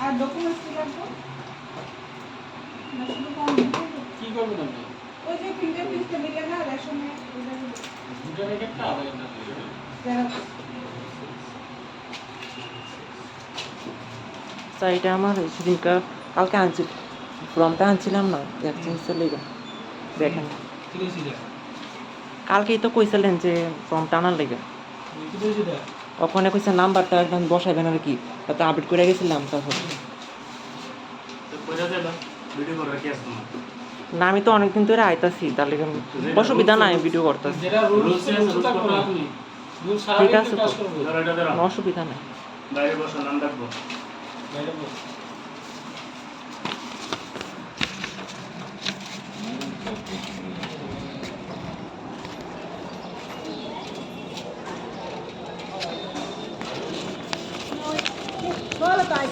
আর documents কি লাগবে কি করবেন আপনি? ওই যে ফিঙ্গারপ্রিন্টটা মিলে না? স্যার এটা আমার সেদিনকার কালকে আনছিল, ফর্মটা আনছিলাম না ভ্যাকসিনসের লেগে, দেখেন। কালকেই তো কইছিলেন যে ফর্মটা আনার লেগে। ওখানে কইছে নাম্বারটা একদম বসাইবেন আর কি, তাতে আপডেট করে গেছিলাম তারপর। ভিডিও করার কি আছে তোমার? না আমি তো অনেকদিন ধরে আইতাছি তার লেগে অসুবিধা নাই ভিডিও করতেছি। Rules আছে, রুলস rules করতে আপনি। রুলস ঠিক সারা আছে কাজ